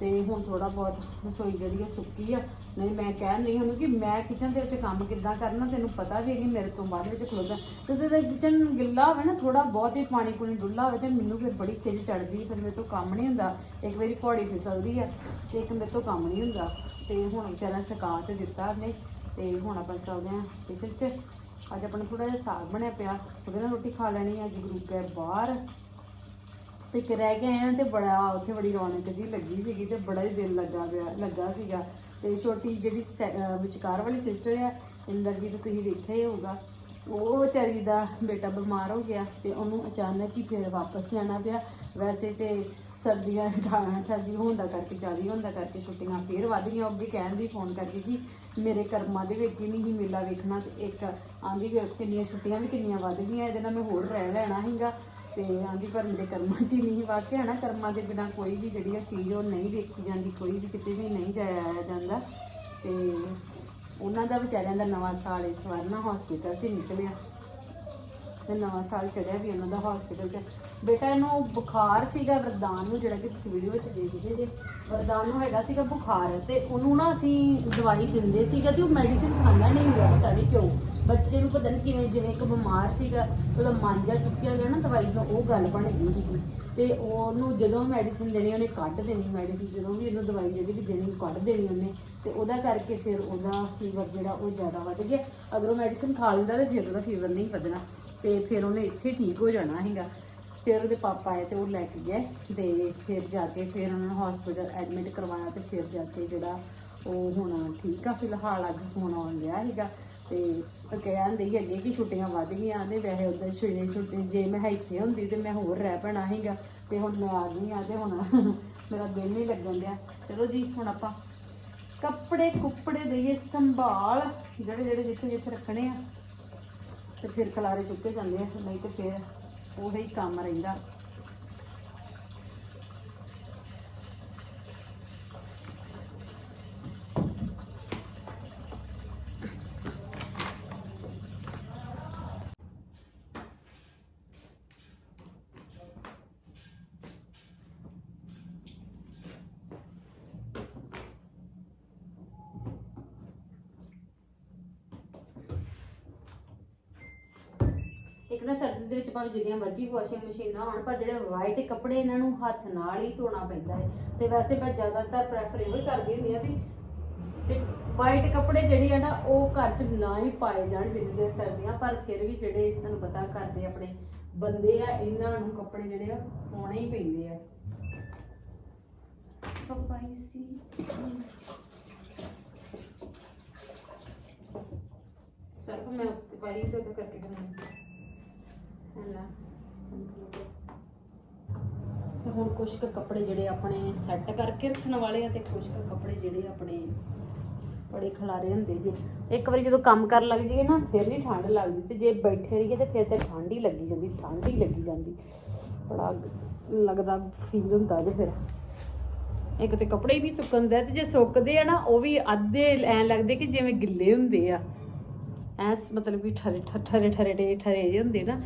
Speaker 1: ਤੇ ਹੁਣ ਥੋੜਾ ਬਹੁਤ ਰਸੋਈ ਜਿਹੜੀ ਉਹ ਸੁੱਕੀ ਆ। ਨਹੀਂ, ਮੈਂ ਕਹਿ ਨਹੀਂ ਉਹਨੂੰ ਕਿ ਮੈਂ ਕਿਚਨ ਦੇ ਵਿੱਚ ਕੰਮ ਕਿੱਦਾਂ ਕਰਨਾ, ਤੈਨੂੰ ਪਤਾ ਵੀ ਹੈ ਕਿ ਮੇਰੇ ਤੋਂ ਬਾਅਦ ਵਿੱਚ ਖਲੋਦਾ। ਤੇ ਜਦੋਂ ਕਿਚਨ ਗਿੱਲਾ ਹੋਵੇ ਨਾ ਥੋੜਾ ਬਹੁਤ ਹੀ ਪਾਣੀ ਪੂਣੀ ਡੁੱਲਾ ਹੋਵੇ ਤੇ ਮੈਨੂੰ ਫਿਰ ਬੜੀ ਖਿਜ ਚੜਦੀ ਫਿਰ ਮੇਰੇ ਤੋਂ ਕੰਮ ਨਹੀਂ ਹੁੰਦਾ। ਇੱਕ ਵਾਰੀ ਪੌੜੀ ਫਿਸਲਦੀ ਆ ਤੇ ਇੱਕ ਮੇਰੇ ਤੋਂ ਕੰਮ ਨਹੀਂ ਹੁੰਦਾ। ਤੇ ਹੁਣ ਵਿਚਾਰਾ ਸੁਕਾ ਤੇ ਦਿੱਤਾ ਉਹਨੇ ਤੇ ਹੁਣ ਆਪਾਂ ਚੱਲਦੇ ਹਾਂ ਕਿਚਨ 'ਚ। ਅੱਜ ਆਪਣਾ ਥੋੜਾ ਜਿਹਾ ਸਾਗ ਬਣਿਆ ਪਿਆ। ਉਹਦੇ ਨਾਲ ਰੋਟੀ ਖਾ ਲੈਣੀ ਅੱਜ ਗਰੁੱਪ ਹੈ ਬਾਹਰ। ਤੇ ਇੱਕ ਰਹਿ ਕੇ ਆਏ ਆ ਤੇ ਬੜਾ, ਉੱਥੇ ਬੜੀ ਰੌਣਕ ਜੀ ਲੱਗੀ ਸੀਗੀ ਤੇ ਬੜਾ ਹੀ ਦਿਲ ਲੱਗਾ ਪਿਆ, ਲੱਗਾ ਸੀਗਾ। ਤੇ ਛੋਟੀ ਜਿਹੜੀ ਸੈ- ਵਿਚਕਾਰ ਵਾਲੀ ਸਿਸਟਰ ਆ ਇੰਦਰ ਜੀ ਇੰਦਰਜੀਤ, ਤੁਸੀਂ ਵੇਖਿਆ ਹੀ ਹੋਊਗਾ, ਉਹ ਵਿਚਾਰੀ ਦਾ ਬੇਟਾ ਬਿਮਾਰ ਹੋ ਗਿਆ ਤੇ ਉਹਨੂੰ ਅਚਾਨਕ ਹੀ ਫਿਰ ਵਾਪਸ ਜਾਣਾ ਪਿਆ। ਵੈਸੇ ਤੇ ਸਰਦੀਆਂ ਠਾ- ਠੰਡੀ ਹੋਣ ਦਾ ਕਰਕੇ, ਜ਼ਿਆਦਾ ਹੋਣ ਦਾ ਕਰਕੇ ਛੁੱਟੀਆਂ ਫੇਰ ਵੱਧ ਗਈਆਂ। ਅੱਗੇ ਕਹਿਣ ਦੀ ਫੋਨ ਕਰਕੇ ਕਿ ਮੇਰੇ ਕਰਮਾਂ ਦੇ ਵਿੱਚ ਹੀ ਨਹੀਂ ਸੀ ਮੇਲਾ ਵੇਖਣਾ ਤੇ ਇੱਕ ਆਂਦੀ ਵੀ ਕਿੰਨੀਆਂ ਛੁੱਟੀਆਂ ਵੀ ਕਿੰਨੀਆਂ ਵੱਧ ਗਈਆਂ, ਇਹਦੇ ਨਾਲ ਮੈਂ ਹੋਰ ਰਹਿ ਲੈਣਾ ਸੀਗਾ। ਤੇ ਆਂਦੀ ਪਰ ਮੇਰੇ ਕਰਮਾਂ 'ਚ ਹੀ ਨਹੀਂ ਵਾਕਿਆ ਨਾ ਕਰਮਾਂ ਦੇ ਬਿਨਾ ਕੋਈ ਵੀ ਜਿਹੜੀ ਆ ਚੀਜ਼ ਉਹ ਨਹੀਂ ਵੇਖੀ ਜਾਂਦੀ, ਕੋਈ ਵੀ ਕਿਤੇ ਵੀ ਨਹੀਂ ਜਾਇਆ ਜਾਂਦਾ। ਤੇ ਉਹਨਾਂ ਦਾ ਵਿਚਾਰਿਆਂ ਦਾ ਨਵਾਂ ਸਾਲ ਇਸ ਵਾਰ ਨਾ ਹਸਪੀਟਲ 'ਚ ਨਿਕਲਿਆ। ਤੇ ਨਵਾਂ ਸਾਲ ਚੜਿਆ ਵੀ ਉਹਨਾਂ ਦਾ ਹਸਪੀਟਲ 'ਚ ਬੇਟਾ, ਇਹਨੂੰ ਬੁਖਾਰ ਸੀਗਾ, ਵਰਦਾਨ ਨੂੰ ਜਿਹੜਾ ਕਿ ਤੁਸੀਂ ਵੀਡੀਓ ਵਿੱਚ ਦੇਖਦੇ ਜੇ। ਵਰਦਾਨ ਨੂੰ ਹੈਗਾ ਸੀਗਾ ਬੁਖਾਰ ਤੇ ਉਹਨੂੰ ਨਾ ਅਸੀਂ ਦਵਾਈ ਦਿੰਦੇ ਸੀਗਾ ਤੇ ਉਹ ਮੈਡੀਸਿਨ ਖਾਂਦਾ ਨਹੀਂ ਹੁੰਦਾ ਪਤਾ ਨਹੀਂ ਕਿਉਂ। ਬੱਚੇ ਨੂੰ ਪਤਾ ਨਹੀਂ ਕਿਵੇਂ, ਜਿਵੇਂ ਇੱਕ ਬਿਮਾਰ ਸੀਗਾ, ਉਹਦਾ ਮਾਂਜਾ ਚੁੱਕਿਆ ਗਿਆ ਨਾ ਦਵਾਈ ਤੋਂ, ਉਹ ਗੱਲ ਬਣ ਗਈ ਸੀਗੀ। ਤੇ ਉਹਨੂੰ ਜਦੋਂ ਮੈਡੀਸਿਨ ਦੇਣੀ, ਉਹਨੇ ਕੱਢ ਦੇਣੀ ਮੈਡੀਸਿਨ ਜਦੋਂ ਵੀ ਇਹਨੂੰ ਦਵਾਈ ਜਿਹੜੀ ਵੀ ਦੇਣੀ ਕੱਢ ਦੇਣੀ ਉਹਨੇ। ਤੇ ਉਹਦਾ ਕਰਕੇ ਫਿਰ ਉਹਦਾ ਫੀਵਰ ਜਿਹੜਾ, ਉਹ ਜ਼ਿਆਦਾ ਵੱਧ ਗਿਆ। ਅਗਰ ਉਹ ਮੈਡੀਸਿਨ ਖਾ ਲੈਂਦਾ ਤੇ ਫਿਰ ਉਹਦਾ ਫੀਵਰ ਨਹੀਂ ਵਧਣਾ। ਤੇ ਫਿਰ ਉਹਨੇ ਇੱਥੇ ਠੀਕ ਹੋ ਜਾਣਾ ਹੈਗਾ ਫਿਰ ਉਹਦੇ ਪਾਪਾ ਆਏ ਤੇ ਉਹ ਲੈ ਕੇ ਗਏ ਤੇ ਫਿਰ ਜਾ ਕੇ ਫਿਰ ਉਹਨਾਂ ਨੂੰ ਹਸਪੀਟਲ ਐਡਮਿਟ ਕਰਵਾਇਆ ਤੇ ਫਿਰ ਜਾ ਕੇ ਜਿਹੜਾ ਉਹ ਹੁਣ ਠੀਕ ਆ, ਫਿਲਹਾਲ ਅੱਜ ਫੋਨ ਆਉਣ ਗਿਆ ਸੀਗਾ ਤੇ ਉਹ ਕਹਿੰਦੇ ਸੀ ਅੱਗੇ ਕਿ ਛੁੱਟੀਆਂ ਵੱਧ ਗਈਆਂ ਨੇ, ਵੈਸੇ ਉਧਰ ਛੁੱਟੀਆਂ ਛੁੱਟੀ ਜੇ ਮੈਂ ਇੱਥੇ ਹੁੰਦੀ ਤੇ ਮੈਂ ਹੋਰ ਰਹਿ ਪੈਣਾ ਸੀਗਾ ਤੇ ਹੁਣ ਮੈਂ ਆ ਗਈ ਆ ਤੇ ਹੁਣ ਮੇਰਾ ਦਿਲ ਨਹੀਂ ਲੱਗਣ ਡਿਆ। ਚਲੋ ਜੀ, ਹੁਣ ਆਪਾਂ ਕੱਪੜੇ ਕੁੱਪੜੇ ਦੇਈਏ ਸੰਭਾਲ ਜਿਹੜੇ ਜਿਹੜੇ ਜਿੱਥੇ ਜਿੱਥੇ ਰੱਖਣੇ ਆ। ਤੇ ਫਿਰ ਖਲਾਰੇ ਚੁੱਕੇ ਜਾਂਦੇ ਆ ਨਹੀਂ ਤੇ ਫਿਰ ਉਹੀ ਕੰਮ ਰਹਿੰਦਾ। ਇੱਕ ਵਿੱਚ ਭਾਵੇਂ ਜਿੰਨੀਆਂ ਮਰਜ਼ੀ ਵਾਸ਼ਿੰਗ ਮਸ਼ੀਨਾਂ ਹੋਣ, ਪਰ ਜਿਹੜੇ ਵਾਈਟ ਕੱਪੜੇ ਇਹਨਾਂ ਨੂੰ ਹੱਥ ਨਾਲ ਹੀ ਧੋਣਾ ਪੈਂਦਾ ਹੈ। ਤੇ ਵੈਸੇ ਮੈਂ ਜ਼ਿਆਦਾਤਰ ਪ੍ਰੈਫਰ ਇਹੋ ਹੀ ਕਰਦੀ ਹੁੰਦੀ ਆ ਵੀ ਤੇ ਵਾਈਟ ਕੱਪੜੇ ਜਿਹੜੇ ਆ ਨਾ, ਉਹ ਘਰ 'ਚ ਨਾ ਹੀ ਪਾਏ ਜਾਣ ਜਿੰਨੇ ਦੇ ਸਰਦੀਆਂ, ਪਰ ਫਿਰ ਵੀ ਜਿਹੜੇ ਤੁਹਾਨੂੰ ਪਤਾ ਕਰਦੇ ਆਪਣੇ ਬੰਦੇ ਆ, ਇਹਨਾਂ ਨੂੰ ਕੱਪੜੇ ਜਿਹੜੇ ਆ, ਪਾਉਣੇ ਹੀ ਪੈਂਦੇ ਆ। ਸਪਾਈਸੀ ਸਰਫ ਮੈਂ ਪਾਈ ਤੇ ਕਰਕੇ ਬਣਾਉਂਦੀ ਹੈ ਹੁਣ ਕੁਝ ਕੁ ਕੱਪੜੇ ਜਿਹੜੇ ਆਪਣੇ ਸੈੱਟ ਕਰਕੇ ਰੱਖਣ ਵਾਲੇ ਆ ਤੇ ਕੁਝ ਕੁ ਕੱਪੜੇ ਜਿਹੜੇ ਆਪਣੇ ਬੜੇ ਖਲਾਰੇ ਹੁੰਦੇ ਜੇ। ਇੱਕ ਵਾਰੀ ਜਦੋਂ ਕੰਮ ਕਰਨ ਲੱਗ ਜਾਈਏ ਨਾ, ਫਿਰ ਨਹੀਂ ਠੰਡ ਲੱਗਦੀ ਤੇ ਜੇ ਬੈਠੇ ਰਹੀਏ ਤੇ ਫਿਰ ਤੇ ਠੰਡ ਹੀ ਲੱਗੀ ਜਾਂਦੀ, ਠੰਡ ਹੀ ਲੱਗੀ ਜਾਂਦੀ। ਬੜਾ ਲੱਗਦਾ ਫੀਲ ਹੁੰਦਾ ਜੇ ਫਿਰ। ਇੱਕ ਤੇ ਕੱਪੜੇ ਹੀ ਨਹੀਂ ਸੁੱਕਣ ਦੇ ਤੇ ਜੇ ਸੁੱਕਦੇ ਆ ਨਾ, ਉਹ ਵੀ ਅੱਧੇ ਐ ਲੱਗਦੇ ਕਿ ਜਿਵੇਂ ਗਿੱਲੇ ਹੁੰਦੇ ਆ। ਐਸ ਮਤਲਬ ਕਿ ਠਰੇ ਠਰੇ ਠਰੇ ਠਰੇ ਠਰੇ ਜਿਹੇ ਹੁੰਦੇ ਨਾ,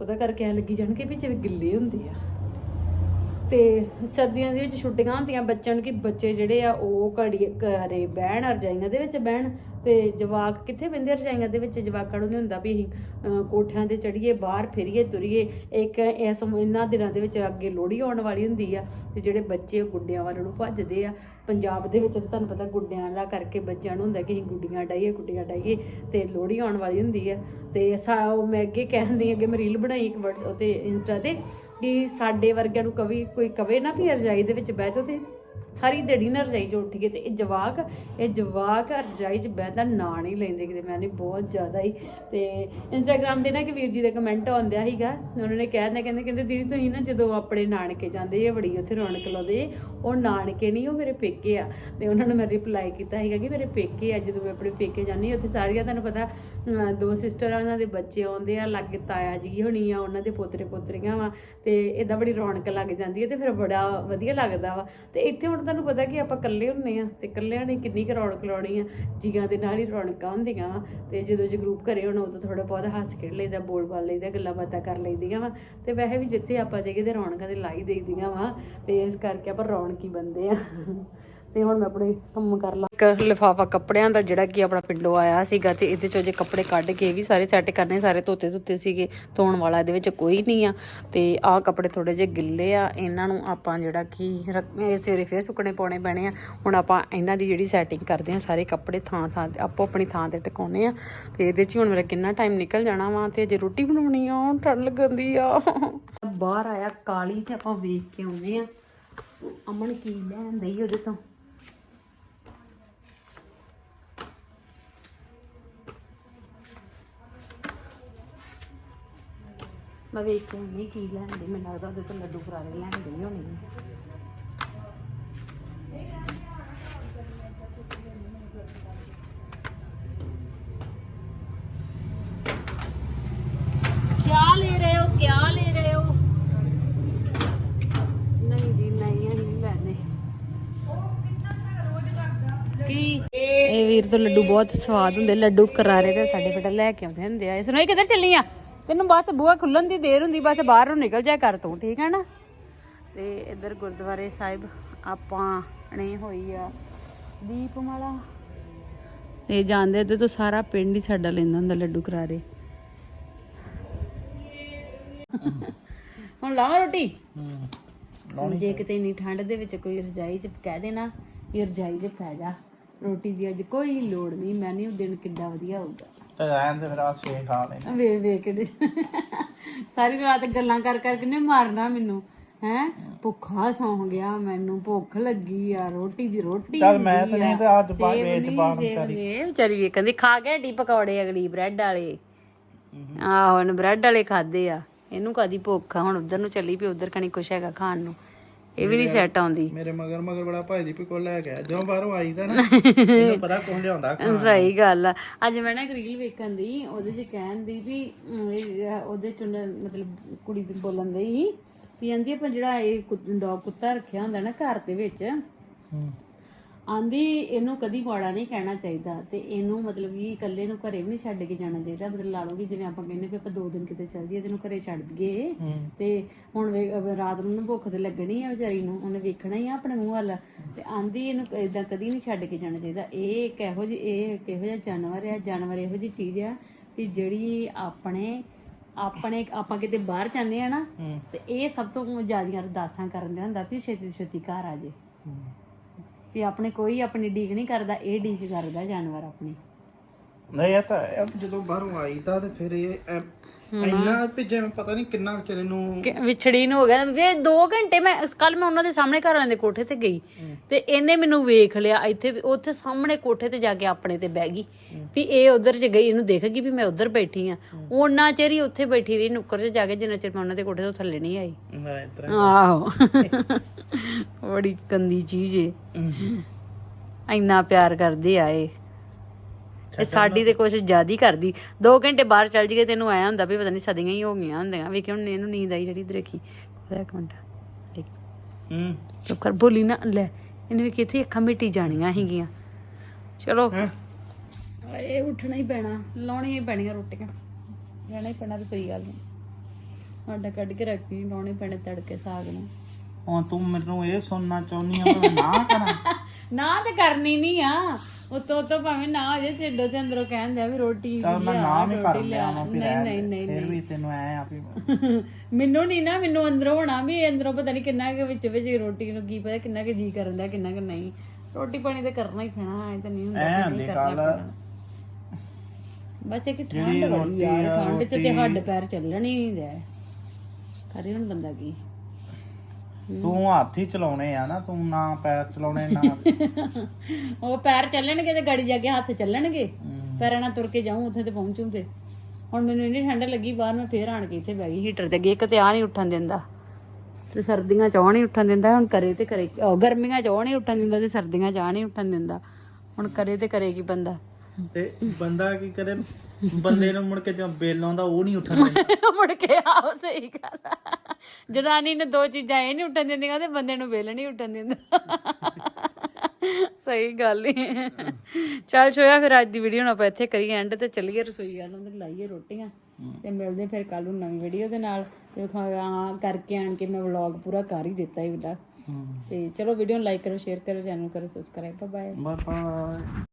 Speaker 1: ਉਹਦਾ ਕਰਕੇ ਐ ਲੱਗੀ ਜਾਣਗੇ ਵੀ ਜਿਵੇਂ ਗਿੱਲੇ ਹੁੰਦੇ ਆ। ਤੇ ਸਰਦੀਆਂ ਦੇ ਵਿੱਚ ਛੁੱਟੀਆਂ ਹੁੰਦੀਆਂ, ਬੱਚਿਆਂ ਨੂੰ ਕਿ ਬੱਚੇ ਜਿਹੜੇ ਆ ਉਹ ਘੜੀ ਘਰੇ ਬਹਿਣ, ਰਜਾਈਆਂ ਦੇ ਵਿੱਚ ਬਹਿਣ ਤੇ ਜਵਾਕ ਕਿੱਥੇ ਬੰਦੇ ਰਜਾਈਆਂ ਦੇ ਵਿੱਚ ਜਵਾਕਾਂ ਨੂੰ ਨਹੀਂ ਹੁੰਦਾ ਵੀ ਅਸੀਂ ਕੋਠਿਆਂ ਤੇ ਚੜੀਏ ਬਾਹਰ ਫਿਰੀਏ, ਤੁਰੀਏ। ਇੱਕ ਇਸ ਇਹਨਾਂ ਦਿਨਾਂ ਦੇ ਵਿੱਚ ਅੱਗੇ ਲੋਹੜੀ ਆਉਣ ਵਾਲੀ ਹੁੰਦੀ ਆ ਤੇ ਜਿਹੜੇ ਬੱਚੇ ਉਹ ਗੁੱਡਿਆਂ ਵੱਲ ਨੂੰ ਭੱਜਦੇ ਆ। ਪੰਜਾਬ ਦੇ ਵਿੱਚ ਤਾਂ ਤੁਹਾਨੂੰ ਪਤਾ ਗੁੱਡਿਆਂ ਦਾ ਕਰਕੇ ਬੱਚਿਆਂ ਨੂੰ ਹੁੰਦਾ ਕਿ ਅਸੀਂ ਗੁੱਡੀਆਂ ਡਾਈਏ ਗੁੱਡੀਆਂ ਡਾਈਏ ਤੇ ਲੋਹੜੀ ਆਉਣ ਵਾਲੀ ਹੁੰਦੀ ਆ। ਤੇ ਸਾ, ਉਹ ਮੈਂ ਅੱਗੇ ਕਹਿੰਦੀ ਅੱਗੇ ਮੈਂ ਰੀਲ ਬਣਾਈ ਇੱਕ ਵਟਸ ਤੇ ਇੰਸਟਾ ਤੇ। ਕਿ ਸਾਡੇ ਵਰਗਿਆਂ ਨੂੰ ਕਵੀ ਕੋਈ ਕਵੇ ਨਾ ਵੀ ਰਜਾਈ ਦੇ ਵਿੱਚ ਬਹਿ ਜਾਓ ਤੇ ਸਾਰੀ ਦਿਹਾੜੀ ਨਾ ਰਜਾਈ 'ਚ ਉੱਠ ਗਏ ਤੇ ਇਹ ਜਵਾਕ ਇਹ ਜਵਾਕ ਰਜਾਈ 'ਚ ਬਹਿਦਾ ਨਾਂ ਨਹੀਂ ਲੈਂਦੇ ਕਿਤੇ, ਮੈਂ ਨਹੀਂ ਬਹੁਤ ਜ਼ਿਆਦਾ ਹੀ ਤੇ ਇੰਸਟਾਗ੍ਰam ਤੇ ਨਾ ਕਿ ਵੀਰ ਜੀ ਦੇ ਕਮੈਂਟ ਆਉਂਦਿਆ ਸੀਗਾ, ਉਹਨਾਂ ਨੇ ਕਹਿ ਦਿੰਦੇ ਕਹਿੰਦੇ ਕਹਿੰਦੇ, ਦੀਦੀ ਤੁਸੀਂ ਨਾ ਜਦੋਂ ਆਪਣੇ ਨਾਨਕੇ ਜਾਂਦੇ ਇਹ ਬੜੀ ਉੱਥੇ ਰੌਣਕ ਲਾਉਂਦੇ ਉਹ ਨਾਨਕੇ ਨਹੀਂ, ਉਹ ਮੇਰੇ ਪੇਕੇ ਆ। ਤੇ ਉਹਨਾਂ ਨੇ ਮੈਂ ਰਿਪਲਾਈ ਕੀਤਾ ਸੀਗਾ ਕਿ ਮੇਰੇ ਪੇਕੇ ਆ, ਜਦੋਂ ਮੈਂ ਆਪਣੇ ਪੇਕੇ ਜਾਂਦੀ ਉੱਥੇ ਸਾਰੀਆਂ ਤੁਹਾਨੂੰ ਪਤਾ ਦੋ ਸਿਸਟਰ ਆ, ਉਹਨਾਂ ਦੇ ਬੱਚੇ ਆਉਂਦੇ ਆ ਲਾਗੇ ਤਾਇਆ ਜੀ ਹੋਣੀ ਆ, ਉਹਨਾਂ ਦੇ ਪੋਤਰੇ ਪੋਤਰੀਆਂ ਵਾ, ਤੇ ਇਦਾਂ ਬੜੀ ਰੌਣਕ ਲੱਗ ਜਾਂਦੀ ਹੈ ਤੇ ਫਿਰ ਬੜਾ ਵਧੀਆ ਲੱਗਦਾ ਵਾ। ਤੇ ਇੱਥੇ ਹੁਣ ਤੁਹਾਨੂੰ ਪਤਾ ਕਿ ਆਪਾਂ ਇਕੱਲੇ ਹੁੰਨੇ ਆ ਤੇ ਇਕੱਲਿਆਂ ਨੇ ਕਿੰਨੀ ਕੁ ਰੌਣਕ ਲਾਉਣੀ ਆ। ਜੀਆਂ ਦੇ ਨਾਲ ਹੀ ਰੌਣਕਾਂ ਹੁੰਦੀਆਂ ਵਾ ਤੇ ਜਦੋਂ ਜੇ ਗਰੁੱਪ ਘਰੇ ਹੋਣਾ ਉਦੋਂ ਥੋੜਾ ਬਹੁਤ ਹੱਸ ਖੇਡ ਲਈਦਾ, ਬੋਲ ਬਾਲ ਲਈਦਾ, ਗੱਲਾਂ ਬਾਤਾਂ ਕਰ ਲਈਦੀਆਂ ਵਾ ਤੇ ਵੈਸੇ ਵੀ ਜਿੱਥੇ ਆਪਾਂ ਜਾਈਏ ਤੇ ਰੌਣਕਾਂ ਤੇ ਲਾਈ ਦੇਈਦੀਆਂ ਵਾ ਤੇ ਇਸ ਕਰਕੇ ਆਪਾਂ ਰੌਣਕੀ ਬੰਦੇ ਆ। ਤੇ ਹੁਣ ਮੈਂ ਆਪਣੇ ਕੰਮ ਕਰ ਲਾਂ। ਇੱਕ ਲਿਫਾਫਾ ਕੱਪੜਿਆਂ ਦਾ ਜਿਹੜਾ ਕਿ ਆਪਣਾ ਪਿੰਡੋਂ ਆਇਆ ਸੀਗਾ ਤੇ ਇਹਦੇ ਚੋਂ ਜੇ ਕੱਪੜੇ ਕੱਢ ਕੇ ਇਹ ਵੀ ਸਾਰੇ ਸੈੱਟ ਕਰਨੇ, ਸਾਰੇ ਧੋਤੇ ਧੁੱਤੇ ਸੀਗੇ, ਧੋਣ ਵਾਲਾ ਇਹਦੇ ਵਿੱਚ ਕੋਈ ਨਹੀਂ ਆ। ਤੇ ਆਹ ਕੱਪੜੇ ਥੋੜੇ ਜਿਹੇ ਗਿੱਲੇ ਆ, ਇਹਨਾਂ ਨੂੰ ਆਪਾਂ ਜਿਹੜਾ ਕਿ ਰੱਖ- ਇਹ ਸਵੇਰੇ ਫੇਰ ਸੁੱਕਣੇ ਪਾਉਣੇ ਪੈਣੇ ਆ। ਹੁਣ ਆਪਾਂ ਇਹਨਾਂ ਦੀ ਜਿਹੜੀ ਸੈਟਿੰਗ ਕਰਦੇ ਆ, ਸਾਰੇ ਕੱਪੜੇ ਥਾਂ ਥਾਂ ਤੇ ਆਪੋ ਆਪਣੀ ਥਾਂ ਤੇ ਟਿਕਾਉਣੇ ਆ। ਤੇ ਇਹਦੇ 'ਚ ਹੀ ਹੁਣ ਮੇਰਾ ਕਿੰਨਾ ਟਾਈਮ ਨਿਕਲ ਜਾਣਾ ਵਾ ਤੇ ਜੇ ਰੋਟੀ ਬਣਾਉਣੀ ਆ ਠੰਡ ਲੱਗਦੀ ਆ। ਬਾਹਰ ਆਇਆ ਕਾਲੀ ਤੇ ਆਪਾਂ ਵੇਖ ਕੇ ਆਉਂਦੇ ਆ। ਅਮਨ ਕੀ ਲੈਣ ਦਈ ਉਹਦੇ ਤੋਂ? ਮੈਂ ਵੇਖ ਕੇ ਆਉਂਦੀ ਕੀ ਲੈਣ ਦੀ ਮੈਨੂੰ ਲੱਗਦਾ ਉਹਦੇ ਤੋਂ ਲੱਡੂ ਫਰਾਰੇ ਲੈਣ ਦੀ ਹੋਣੀ ਆ। क्या ले रहे हो क्या ले रहे हो ਨਹੀਂ ਜੀ ਨਹੀਂ ਅਸੀਂ ਨਹੀਂ ਲੈਣੇ ਕੀ ਇਹ ਵੀਰ ਤੋਂ ਲੱਡੂ ਬਹੁਤ ਸਵਾਦ ਹੁੰਦੇ ਲੱਡੂ ਕਰਾਰੇ ਤੇ ਸਾਡੇ ਬੇਟਾ ਲੈ ਕੇ ਆਉਂਦੇ ਹੁੰਦੇ ਆ ਇਸ ਨੂੰ ਇਹ ਕਿੱਧਰ ਚੱਲੀ ਆ ਤੈਨੂੰ ਬਸ ਬੂਹਾ ਖੁੱਲਣ ਦੀ ਦੇਰ ਹੁੰਦੀ ਬਸ ਬਾਹਰ ਨਿਕਲ ਜਾ ਕਰ ਤੂੰ ਠੀਕ ਹੈ ਨਾ? ਤੇ ਇੱਧਰ ਗੁਰਦੁਆਰੇ ਸਾਹਿਬ ਆਪਾਂ ਨੇ ਹੋਈ ਆ ਦੀਪਮਾਲਾ। ਤੇ ਜਾਂਦੇ ਇੱਧਰ ਤੋਂ ਸਾਰਾ ਪਿੰਡ ਹੀ ਸਾਡਾ ਲੈਂਦਾ ਹੁੰਦਾ ਲੱਡੂ ਕਰਾਰੇ। ਹੁਣ ਲਾਵਾਂ ਰੋਟੀ? ਜੇ ਕਿਤੇ ਇੰਨੀ ਠੰਡ ਦੇ ਵਿੱਚ ਕੋਈ ਰਜਾਈ 'ਚ ਕਹਿ ਦੇਣਾ ਇਹ ਰਜਾਈ 'ਚ ਪੈ ਜਾ ਰੋਟੀ ਦੀ ਅੱਜ ਕੋਈ ਲੋੜ ਨਹੀਂ ਮੈਂ ਨਹੀਂ ਉਹ ਦਿਨ ਕਿੱਡਾ ਵਧੀਆ ਹੋਊਗਾ।
Speaker 2: ਤੇ ਰਹਿਣ ਦੇ ਫਿਰ ਆ ਸਵੇਰ ਖਾ ਲੈਣਾ
Speaker 1: ਵੇ ਵੇ ਕਿਹੜੇ ਸਾਰੀ ਰਾਤ ਗੱਲਾਂ ਕਰ ਕਰ ਕਿਨੇ ਮਾਰਨਾ ਮੈਨੂੰ ਹੈ? ਭੁੱਖਾ ਸੌਂ ਗਿਆ ਮੈਨੂੰ ਭੁੱਖ ਲੱਗੀ ਆ ਰੋਟੀ ਦੀ ਰੋਟੀ
Speaker 2: ਚੱਲ ਮੈਂ ਤਾਂ ਨਹੀਂ ਤੇ ਅੱਜ ਬਾਅਦ ਵੇਚ
Speaker 1: ਸੇਬ
Speaker 2: ਵਿਚਾਰੀ।
Speaker 1: ਇਹ ਵਿਚਾਰੀ ਵੀ ਕਹਿੰਦੀ ਖਾ ਕੇ ਢੀ ਪਕੌੜੇ ਅਗਲੀ ਬ੍ਰੈਡ ਵਾਲੇ। ਆਹੋ ਇਹਨੇ ਬ੍ਰੈਡ ਵਾਲੇ ਖਾਦੇ ਆ। ਇਹਨੂੰ ਕਾਦੀ ਭੁੱਖ ਆ? ਹੁਣ ਉਧਰ ਨੂੰ ਚੱਲੀ ਵੀ ਉਧਰ ਕਣੀ ਕੁਛ ਹੈਗਾ ਖਾਣ ਨੂੰ। ਇਹ ਵੀ ਨਹੀਂ ਸੈੱਟ ਆਉਂਦੀ।
Speaker 2: ਮੇਰੇ ਮਗਰ ਮਗਰ ਬੜਾ ਭਾਈ ਦੀ ਕੋਲ ਲੈ ਗਿਆ ਜਦੋਂ ਬਾਹਰੋਂ ਆਈਦਾ ਨਾ ਇਹਨੂੰ ਪਤਾ ਕੁਝ ਲਿਆਉਂਦਾ।
Speaker 1: ਸਹੀ ਗੱਲ ਆ। ਅੱਜ ਮੈਂ ਨਾ ਇੱਕ ਰੀਲ ਵੇਖਣ ਦੀ ਉਹਦੇ 'ਚ ਕਹਿਣ ਦੀ ਵੀ ਉਹਦੇ 'ਚ ਮਤਲਬ ਕੁੜੀ ਦੀ ਬੋਲਣ ਦੀ ਵੀ ਆਪਾਂ ਜਿਹੜਾ ਇਹ ਡੌਗ ਕੁੱਤਾ ਰੱਖਿਆ ਹੁੰਦਾ ਨਾ ਘਰ ਦੇ ਵਿੱਚ
Speaker 2: ਹੂੰ।
Speaker 1: ਆਂਦੀ ਇਹਨੂੰ ਕਦੀ ਮਾੜਾ ਨਹੀਂ ਕਹਿਣਾ ਚਾਹੀਦਾ ਤੇ ਇਹਨੂੰ ਮਤਲਬ ਕਿ ਇਕੱਲੇ ਨੂੰ ਘਰੇ ਵੀ ਨਹੀਂ ਛੱਡ ਕੇ ਜਾਣਾ ਚਾਹੀਦਾ। ਮਤਲਬ ਲਾ ਲਓ ਕਿ ਜਿਵੇਂ ਆਪਾਂ ਕਹਿੰਦੇ ਵੀ ਆਪਾਂ ਦੋ ਦਿਨ ਕਿਤੇ ਚੱਲ ਜਾਈਏ ਤੈਨੂੰ ਘਰੇ ਛੱਡ ਦਈਏ। ਤੇ ਹੁਣ ਵੇ- ਰਾਤ ਨੂੰ ਉਹਨੂੰ ਭੁੱਖ ਤੇ ਲੱਗਣੀ ਆ ਵਿਚਾਰੀ ਨੂੰ ਉਹਨੇ ਵੇਖਣਾ ਹੀ ਆ ਆਪਣੇ ਮੂੰਹ ਵੱਲ। ਤੇ ਆਂਦੀ ਇਹਨੂੰ ਇਦਾਂ ਕਦੀ ਨਹੀਂ ਛੱਡ ਕੇ ਜਾਣਾ ਚਾਹੀਦਾ। ਇਹ ਇੱਕ ਇਹੋ ਜਿਹੀ ਇਹ ਇੱਕ ਇਹੋ ਜਿਹਾ ਜਾਨਵਰ ਆ ਜਾਨਵਰ ਇਹੋ ਜਿਹੀ ਚੀਜ਼ ਆ ਕਿ ਜਿਹੜੀ ਆਪਣੇ ਆਪਣੇ ਆਪਾਂ ਕਿਤੇ ਬਾਹਰ ਜਾਂਦੇ ਆ ਨਾ ਤੇ ਇਹ ਸਭ ਤੋਂ ਜ਼ਿਆਦੀਆਂ ਅਰਦਾਸਾਂ ਕਰਨ ਦੇ ਹੁੰਦਾ ਵੀ ਛੇਤੀ ਤੋਂ ਛੇਤੀ ਘਰ ਆ ਜੇ। ਵੀ ਆਪਣੇ ਕੋਈ ਆਪਣੀ ਡੀਕ ਨਹੀਂ ਕਰਦਾ ਇਹ ਡੀਕ ਕਰਦਾ ਜਾਨਵਰ ਆਪਣੀ।
Speaker 2: ਨਹੀਂ ਇਹ ਤਾਂ ਜਦੋਂ ਬਾਹਰੋਂ ਆਈਦਾ ਤੇ ਫਿਰ ਇਹ ਐ- ਇੰਨਾ ਭਿੱਜੇ ਮੈਂ ਪਤਾ ਨਹੀਂ ਕਿੰਨਾ ਕੁ ਚਿਰ ਨੂੰ
Speaker 1: ਕਿ ਵਿਛੜੀ ਨੂੰ ਹੋ ਗਿਆ। ਵੇ 2 ਘੰਟੇ ਮੈਂ ਕੱਲ ਮੈਂ ਉਹਨਾਂ ਦੇ ਸਾਹਮਣੇ ਘਰ ਵਾਲਿਆਂ ਦੇ ਕੋਠੇ ਤੇ ਗਈ ਤੇ ਇਹਨੇ ਮੈਨੂੰ ਵੇਖ ਲਿਆ। ਇੱਥੇ ਵੀ- ਉੱਥੇ ਸਾਹਮਣੇ ਕੋਠੇ ਤੇ ਜਾ ਕੇ ਆਪਣੇ ਤੇ ਬਹਿ ਗਈ। ਵੀ ਇਹ ਉਧਰ ਚ ਗਈ ਇਹਨੂੰ ਦੇਖ ਗਈ ਵੀ ਮੈਂ ਉਧਰ ਬੈਠੀ ਆ। ਉਹਨਾਂ ਚਿਰ ਹੀ ਉੱਥੇ ਬੈਠੀ ਰਹੀ ਨੁੱਕਰ 'ਚ ਜਾ ਕੇ ਜਿੰਨਾ ਚਿਰ ਮੈਂ ਉਹਨਾਂ ਦੇ ਕੋਠੇ ਤੋਂ ਥੱਲੇ ਨਹੀਂ ਆਈ।
Speaker 2: ਮੈਂ
Speaker 1: ਆਹੋ। ਬੜੀ ਗੰਦੀ ਚੀਜ਼ ਏ। ਇੰਨਾ ਪਿਆਰ ਕਰਦੇ ਆ ਇਹ ਸਾਡੀ ਤੇ ਕੋਸ਼ਿਸ਼ ਜ਼ਿਆਦਾ ਹੀ ਕਰਦੀ। 2 ਘੰਟੇ ਬਾਹਰ ਚੱਲ ਜੀਏ ਤੈਨੂੰ ਆਇਆ ਹੁੰਦਾ ਵੀ ਪਤਾ ਨਹੀਂ ਸਦੀਆਂ ਹੀ ਹੋ ਗਈਆਂ ਹੁੰਦੀਆਂ। ਵੀ ਕਿ ਹੁਣ ਇਹਨੂੰ ਨੀਂਦ ਆਈ ਜਿਹੜੀ ਦੇਖੀ ਇੱਕ ਮਿੰਟ। ਦੇਖ
Speaker 2: ਹੂੰ।
Speaker 1: ਚੁੱਪ ਕਰ ਬੋਲੀ ਨਾ। ਲੈ ਇਹਨੇ ਵੀ ਕਿੱਥੇ ਅੱਖਾਂ ਮਿਟੀ ਜਾਣੀਆਂ ਹੈਗੀਆਂ। ਚਲੋ।
Speaker 2: ਹੈਂ?
Speaker 1: ਇਹ ਉੱਠਣਾ ਹੀ ਪੈਣਾ। ਲਾਉਣੀਆਂ ਹੀ ਪੈਣੀਆਂ ਰੋਟੀਆਂ। ਰਹਿਣਾ ਹੀ ਪੈਣਾ ਰਸੋਈ ਗੱਲ ਨੂੰ। ਆਡਾ ਕੱਢ ਕੇ ਰੱਖੀ ਲਾਉਣੇ ਪੈਣੇ ਤੜਕੇ ਸਾਗ ਨੂੰ।
Speaker 2: ਹੁਣ ਤੂੰ ਮੈਨੂੰ ਇਹ ਸੁਣਨਾ ਚਾਹੁੰਦੀ ਆ ਮੈਂ ਨਾ ਕਰਾਂ।
Speaker 1: ਨਾ ਤੇ ਕਰਨੀ ਨਹੀਂ ਆ। ਉਤੋਂ ਤੋਂ ਭਾਵੇਂ ਨਾ ਹੋ ਜੇ ਢਿੱਡੋਂ ਤੇ ਅੰਦਰੋਂ ਕਹਿੰਦੇ ਆ ਵੀ ਰੋਟੀ
Speaker 2: ਤਾਂ ਮੈਂ
Speaker 1: ਲਿਆ,
Speaker 2: ਨਾ ਵੀ ਕਰ ਲਿਆ। ਫਿਰ
Speaker 1: ਨਹੀਂ ਨਹੀਂ ਨਹੀਂ
Speaker 2: ਫਿਰ ਵੀ ਤੈਨੂੰ ਐ ਆ ਵੀ
Speaker 1: ਮੈਨੂੰ ਨਹੀਂ ਨਾ ਮੈਨੂੰ ਅੰਦਰੋਂ ਹੋਣਾ ਵੀ ਅੰਦਰੋਂ ਪਤਾ ਨਹੀਂ ਕਿੰਨਾ ਕੁ ਵਿੱਚ ਵਿੱਚ ਰੋਟੀ ਨੂੰ ਕੀ ਪਤਾ ਕਿੰਨਾ ਕੁ ਜੀ ਕਰਨ ਦਾ ਕਿੰਨਾ ਕੁ ਨਹੀਂ। ਰੋਟੀ ਪਾਣੀ ਤੇ ਕਰਨਾ ਹੀ ਪੈਣਾ ਐ ਤਾਂ ਨਹੀਂ ਹੁੰਦਾ
Speaker 2: ਐ
Speaker 1: ਪੈਣਾ। ਬਸ ਇੱਕ ਠੰਡ ਯਾਰ ਠੰਡ ਚ ਤੇ ਹੱਡ ਪੈਰ ਚੱਲਣ ਹੀ ਨਹੀਂ ਦੇ ਕਰੇ ਹੁਣ ਬੰਦਾ ਕੀ
Speaker 2: ਤੂੰ ਹੱਥ ਹੀ ਚਲਾਉਣੇ ਆ ਨਾ ਤੂੰ ਨਾ ਪੈਰ ਚਲਾਉਣੇ ਨਾ।
Speaker 1: ਉਹ ਪੈਰ ਚੱਲਣਗੇ ਤੇ ਗਾੜੀ ਜਾ ਕੇ ਹੱਥ ਚੱਲਣਗੇ। ਪੈਰਾਂ ਨਾਲ ਤੁਰ ਕੇ ਜਾਊਂ ਉੱਥੇ ਤੇ ਪਹੁੰਚੂੰ ਤੇ। ਹੁਣ ਮੈਨੂੰ ਇੰਨੀ ਠੰਡ ਲੱਗੀ ਬਾਹਰ ਮੈਂ ਫੇਰ ਆਣ ਕੇ ਇੱਥੇ ਬੈ ਗਈ ਹੀਟਰ ਤੇ ਅੱਗੇ ਇੱਕ ਤੇ ਆ ਨਹੀਂ ਉੱਠਣ ਦਿੰਦਾ। ਤੇ ਸਰਦੀਆਂ ਚ ਉਹ ਨਹੀਂ ਉੱਠਣ ਦਿੰਦਾ ਹੁਣ ਕਰੇ ਤੇ ਕਰੇ ਗਰਮੀਆਂ ਚ ਉਹ ਨਹੀਂ ਉੱਠਣ ਦਿੰਦਾ ਤੇ ਸਰਦੀਆਂ ਚ ਆ ਨਹੀਂ ਉੱਠਣ ਦਿੰਦਾ। ਹੁਣ ਕਰੇ ਤੇ ਕਰੇ ਕੀ ਬੰਦਾ?
Speaker 2: ਤੇ ਬੰਦਾ ਕੀ ਕਰੇ? ਬੰਦੇ ਨੂੰ ਮੁੜ ਕੇ ਜਦ ਬੇਲ ਆਉਂਦਾ ਉਹ ਨਹੀਂ ਉੱਠਣ ਦਿੰਦਾ।
Speaker 1: ਮੁੜ ਕੇ ਆਓ ਸਹੀ ਗੱਲ ਆ। ਜਨਾਨੀ ਨੇ ਦੋ ਚੀਜ਼ਾਂ ਇਹ ਨਹੀਂ ਉੱਠਣ ਦਿੰਦੀਆਂ ਤੇ ਬੰਦੇ ਨੂੰ ਵੇਲ ਨਹੀਂ ਉੱਠਣ ਦਿੰਦਾ। ਸਹੀ ਗੱਲ ਹੀ ਚੱਲ ਛੋਇਆ ਫਿਰ ਅੱਜ ਦੀ ਵੀਡੀਓ ਨੂੰ ਆਪਾਂ ਇੱਥੇ ਕਰੀਏ ਐਂਡ ਤੇ ਚੱਲੀਏ ਰਸੋਈ ਵੱਲ ਨੂੰ ਤੇ ਲਾਈਏ ਰੋਟੀਆਂ ਤੇ ਮਿਲਦੇ ਫਿਰ ਕੱਲ ਨੂੰ ਨਵੀਂ ਵੀਡੀਓ ਦੇ ਨਾਲ। ਤੇ ਖਾ ਕਰਕੇ ਆਣ ਕੇ ਮੈਂ ਵਲੌਗ ਪੂਰਾ ਕਰ ਹੀ ਦਿੱਤਾ ਹੀ ਵੀਡਾ ਤੇ ਚਲੋ ਵੀਡੀਓ ਨੂੰ ਲਾਈਕ ਕਰੋ ਸ਼ੇਅਰ ਕਰੋ ਚੈਨਲ ਕਰੋ ਸਬਸਕ੍ਰਾਈਬ
Speaker 2: ਬਾਏ ਬਾਏ